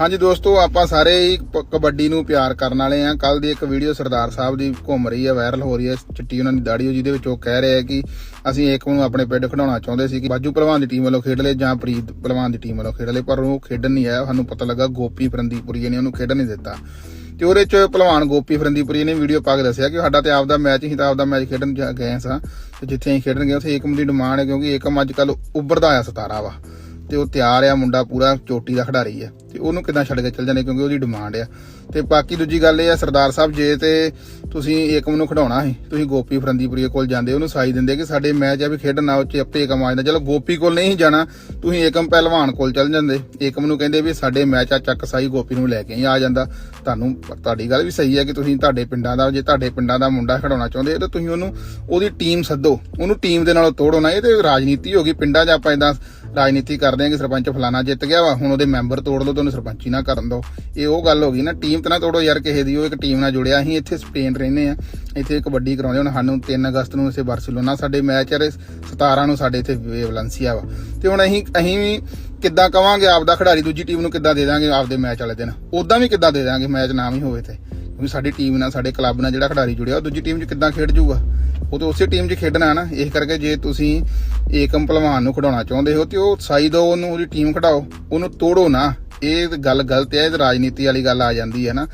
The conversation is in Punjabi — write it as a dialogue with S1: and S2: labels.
S1: ਹਾਂਜੀ ਦੋਸਤੋ, ਆਪਾਂ ਸਾਰੇ ਹੀ ਪ- ਕਬੱਡੀ ਨੂੰ ਪਿਆਰ ਕਰਨ ਵਾਲੇ ਆ ਕੱਲ ਦੀ ਇੱਕ ਵੀਡੀਓ ਸਰਦਾਰ ਸਾਹਿਬ ਦੀ ਘੁੰਮ ਰਹੀ ਹੈ, ਵਾਇਰਲ ਹੋ ਰਹੀ ਹੈ। ਚਿੱਟੀ ਉਹਨਾਂ ਦੀ ਦਾੜੀ ਹੋ, ਜਿਹਦੇ ਵਿੱਚ ਉਹ ਕਹਿ ਰਹੇ ਹੈ ਕਿ ਅਸੀਂ ਏਕਮ ਨੂੰ ਆਪਣੇ ਪਿੰਡ ਖਿਡਾਉਣਾ ਚਾਹੁੰਦੇ ਸੀ ਕਿ ਬਾਜੂ ਪਹਿਲਵਾਨ ਦੀ ਟੀਮ ਵੱਲੋਂ ਖੇਡ ਲਏ ਜਾਂ ਪ੍ਰੀਤ ਪਹਿਲਵਾਨ ਦੀ ਟੀਮ ਵੱਲੋਂ ਖੇਡ ਲਏ, ਪਰ ਉਹ ਖੇਡਣ ਨਹੀਂ ਆਇਆ। ਸਾਨੂੰ ਪਤਾ ਲੱਗਾ ਗੋਪੀ ਫਰੰਦੀਪੁਰੀ ਨੇ ਉਹਨੂੰ ਖੇਡਣ ਨਹੀਂ ਦਿੱਤਾ। ਤੇ ਉਹਦੇ ਚ ਪਹਿਲਵਾਨ ਗੋਪੀ ਫਰੰਦੀਪੁਰੀ ਨੇ ਵੀਡੀਓ ਪਾ ਕੇ ਦੱਸਿਆ ਕਿ ਸਾਡਾ ਤੇ ਆਪਦਾ ਮੈਚ ਹੀ ਤਾਂ ਆਪਦਾ ਮੈਚ ਖੇਡਣ ਜਾ- ਗਏ ਸਾਂ ਤੇ ਜਿੱਥੇ ਅਸੀਂ ਖੇਡਣ ਗਏ, ਉੱਥੇ ਏਕਮ ਦੀ ਡਿਮਾਂਡ ਹੈ ਕਿਉਂਕਿ ਏਕਮ ਅੱਜ ਕੱਲ ਉੱਭਰਦਾ ਆਇਆ ਸਤਾਰਾ ਵਾ। ਤੇ ਉਹ ਤਿਆਰ ਆ, ਮੁੰਡਾ ਪੂਰਾ ਚੋਟੀ ਦਾ ਖਿਡਾਰੀ ਆ। ਤੇ ਉਹਨੂੰ ਕਿਦਾਂ ਛੱਡ ਕੇ ਚੱਲ ਜਾਂਦੇ, ਕਿਉਂਕਿ ਉਹਦੀ ਡਿਮਾਂਡ ਆ। ਤੇ ਬਾਕੀ ਦੂਜੀ ਗੱਲ ਇਹ ਆ, ਸਰਦਾਰ ਸਾਹਿਬ, ਜੇ ਤੇ ਤੁਸੀਂ ਏਕਮ ਨੂੰ ਖਿਡਾਉਣਾ ਸੀ, ਤੁਸੀਂ ਗੋਪੀ ਫਰੰਦੀਪੁਰੀ ਕੋਲ ਜਾਂਦੇ, ਉਹਨੂੰ ਸਾਈ ਦਿੰਦੇ ਕਿ ਸਾਡੇ ਮੈਚ ਆ ਵੀ ਖੇਡਣਾ, ਉਹ ਆਪੇ ਏਕਮ ਆ ਜਾਂਦਾ ਚਲੋ ਗੋਪੀ ਕੋਲ ਨਹੀਂ ਜਾਣਾ, ਤੁਸੀਂ ਏਕਮ ਪਹਿਲਵਾਨ ਕੋਲ ਚੱਲ ਜਾਂਦੇ। ਏਕਮ ਨੂੰ ਕਹਿੰਦੇ ਵੀ ਸਾਡੇ ਮੈਚ ਆ, ਚੱਕ ਸਾਈ ਗੋਪੀ ਨੂੰ ਲੈ ਕੇ ਹੀ ਆ ਜਾਂਦਾ। ਤੁਹਾਨੂੰ ਤੁਹਾਡੀ ਗੱਲ ਵੀ ਸਹੀ ਹੈ ਕਿ ਤੁਸੀਂ ਤੁਹਾਡੇ ਪਿੰਡਾਂ ਦਾ, ਜੇ ਤੁਹਾਡੇ ਪਿੰਡਾਂ ਦਾ ਮੁੰਡਾ ਖਿਡਾਉਣਾ ਚਾਹੁੰਦੇ ਹੋ ਤਾਂ ਤੁਸੀਂ ਉਹਨੂੰ, ਉਹਦੀ ਟੀਮ ਸੱਦੋ। ਉਹਨੂੰ ਟੀਮ ਦੇ ਨਾਲੋਂ ਤੋੜੋ ਨਾ, ਇਹ ਤੇ ਰਾਜਨੀਤੀ ਹੋ ਗਈ, ਪਿੰਡਾਂ 'ਚ ਆਪਾਂ ਇਦਾਂ ਰਾਜਨੀਤੀ ਕਰਦੇ ਆ ਕਿ ਸਰਪੰਚ ਫਲਾਣਾ ਜਿੱਤ ਗਿਆ ਵਾ, ਹੁਣ ਉਹਦੇ ਮੈਂਬਰ ਤੋੜ ਲਓ ਤੇ ਉਹਨੂੰ ਸਰਪੰਚੀ ਨਾ ਕਰਨ ਦੋ ਇਹ ਉਹ ਗੱਲ ਹੋ ਗਈ ਨਾ, ਟੀਮ ਤੇ ਨਾ ਤੋੜੋ ਯਾਰ, ਕਿਸੇ ਦੀ, ਉਹ ਇੱਕ ਟੀਮ ਨਾਲ ਜੁੜਿਆ। ਅਸੀਂ ਇੱਥੇ ਸਪੇਨ ਰਹਿੰਦੇ ਆ, ਇੱਥੇ ਕਬੱਡੀ ਕਰਾਉਂਦੇ ਹੁਣ ਸਾਨੂੰ 3 ਅਗਸਤ ਨੂੰ ਇਸੇ ਬਾਰਸੀਲੋਨਾ ਸਾਡੇ ਮੈਚ ਆ 17 ਨੂੰ ਸਾਡੇ ਇੱਥੇ ਵੈਲੈਂਸੀਆ ਵਾ। ਤੇ ਹੁਣ ਅਸੀਂ ਅਸੀਂ ਵੀ ਕਿੱਦਾਂ ਕਵਾਂਗੇ, ਆਪਦਾ ਖਿਡਾਰੀ ਦੂਜੀ ਟੀਮ ਨੂੰ ਕਿੱਦਾਂ ਦੇ ਦਾਂਗੇ ਆਪਦੇ ਮੈਚ ਵਾਲੇ ਦਿਨ? ਉਦਾਂ ਵੀ ਕਿੱਦਾਂ ਦੇ ਦਾਂਗੇ, ਮੈਚ ਨਾ ਵੀ ਹੋਵੇ ਤੇ ਕਿਉਂਕਿ ਸਾਡੀ ਟੀਮ ਨਾਲ, ਸਾਡੇ ਕਲੱਬ ਨਾਲ ਜਿਹੜਾ ਖਿਡਾਰੀ ਜੁੜਿਆ, ਉਹ ਦੂਜੀ ਟੀਮ 'ਚ ਕਿੱਦਾਂ ਖੇਡ ਜੂਗਾ? ਉਹ ਤਾਂ ਉਸੇ ਟੀਮ 'ਚ ਖੇਡਣਾ ਹੈ ਨਾ। ਇਸ ਕਰਕੇ ਜੇ ਤੁਸੀਂ ਏਕਮ ਭਲਵਾਨ ਨੂੰ ਖਿਡਾਉਣਾ ਚਾਹੁੰਦੇ ਹੋ, ਤੇ ਉਹ ਸਾਈ ਦੋ, ਉਹਨੂੰ ਉਹਦੀ ਟੀਮ ਖਿਡਾਓ, ਉਹਨੂੰ ਤੋੜੋ ਨਾ। ਇਹ ਗੱਲ ਗਲਤ ਹੈ, ਇਹ ਰਾਜਨੀਤੀ ਵਾਲੀ ਗੱਲ ਆ ਜਾਂਦੀ ਹੈ ਨਾ।